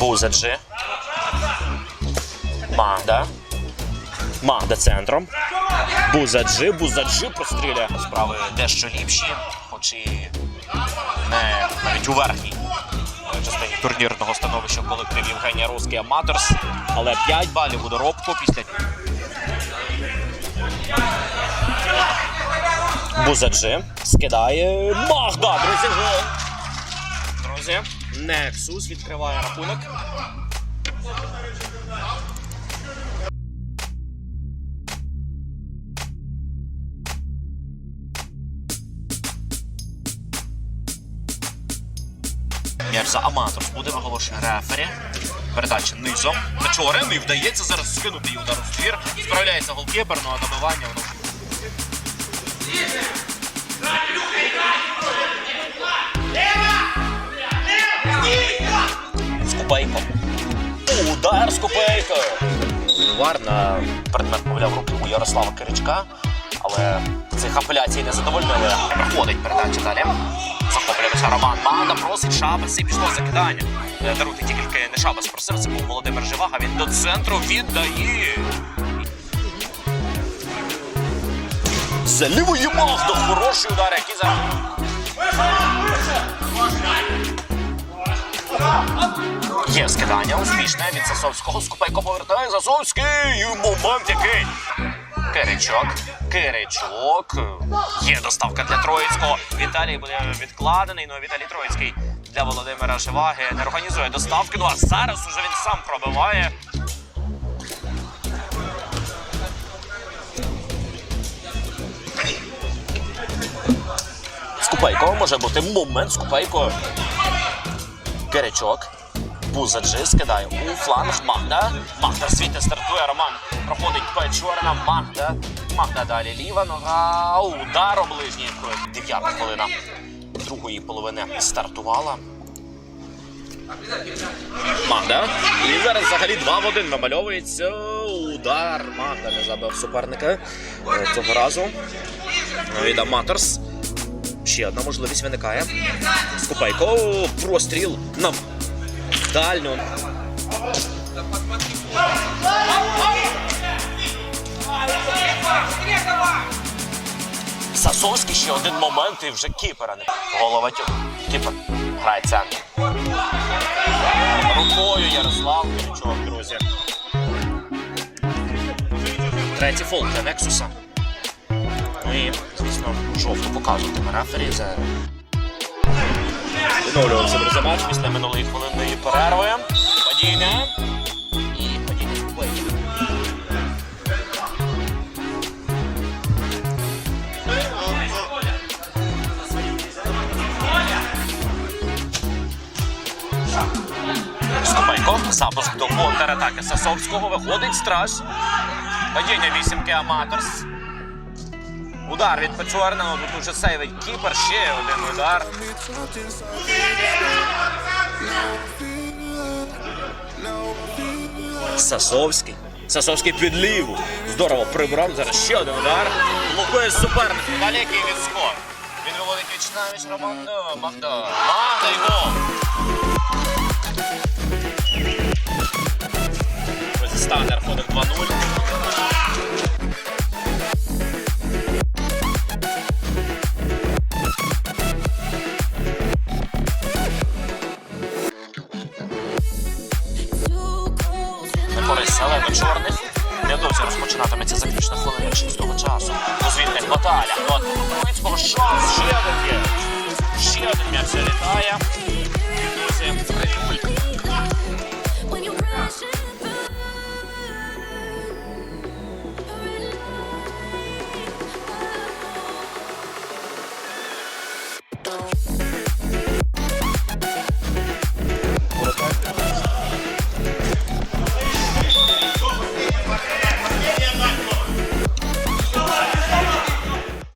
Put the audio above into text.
Бузаджи. Магда. Магда центром. Бузаджи, Бузаджи простріляє. Справи дещо ліпші, хоч і не навіть у верхній частині турнірного становища колектив Євгенія Руський Аматорс. Але 5 балів у доробку після. Бузаджи скидає Магда, друзі. гол. Друзі, Нексус відкриває рахунок. М'яч за Аматорс буде виголошений рефері. Передача низом. Печорин і вдається зараз скинути її удар у ствір. Справляється голкіпер, ну а набивання воно Скупейко. Удар Скупейко. Удар на предмет повляв руки у Ярослава Киричка. Але цих апеляцій не задовольнили. Проходить передача далі. Захоплюється Роман Манда, просить Шабас і пішло закидання. Е, Даруйте тільки не Шабас просив, це був Володимир Живаga. Він до центру віддає. За лівою Магда. Хороший удар, який зараз. Є скидання успішне від Сасовського. Скупайко повертає Засовський. І момент який. Киричок. Киричок. Є доставка для Троїцького. Віталій буде відкладений. Ну Віталій Троїцький для Володимира Живаги не організує доставки. Ну а зараз уже він сам пробиває. Скупайко може бути момент. Скупайко. Киричок. Бузаджи скидає у фланг. Магда. Магда світи стартує. Роман проходить Печорина. Магда. Магда далі ліва нога. Удар у. Дев'ята хвилина другої половини стартувала. Магда. І зараз взагалі 2 в 1 намальовується. Удар. Магда не забив суперника е, цього разу. Від Аматорс. Ще одна можливість виникає. Скупайко. Простріл на дальню. Сасовський ще один момент і вже кіпера не голова тю. Кіпер грає центр. Рукою Ярослав Киричок, друзі. Третій фол для Нексуса. Ну і, звісно, жовту показуватиме рефері за Відновлювався друзі матч після минулої хвилинної перерви. Падіння. І падіння Скупейки. Скупайко. Запуск до контратаки Сасовського. Виходить страж. Падіння вісімки Аматорс. Удар від Печорного. Тут уже сейвить кіпер. Ще один удар. Сасовський. Сасовський під ліву. Здорово прибрав. Зараз ще один удар. Блокує суперник. Далекий відскок. Він виводить віч на віч Роман Магда. Магда його. Ось стане рахунок 2-0. Чорних. Невдовзі розпочинатиметься заключна хвилина шістого часу. Дозвільних баталя. Ну,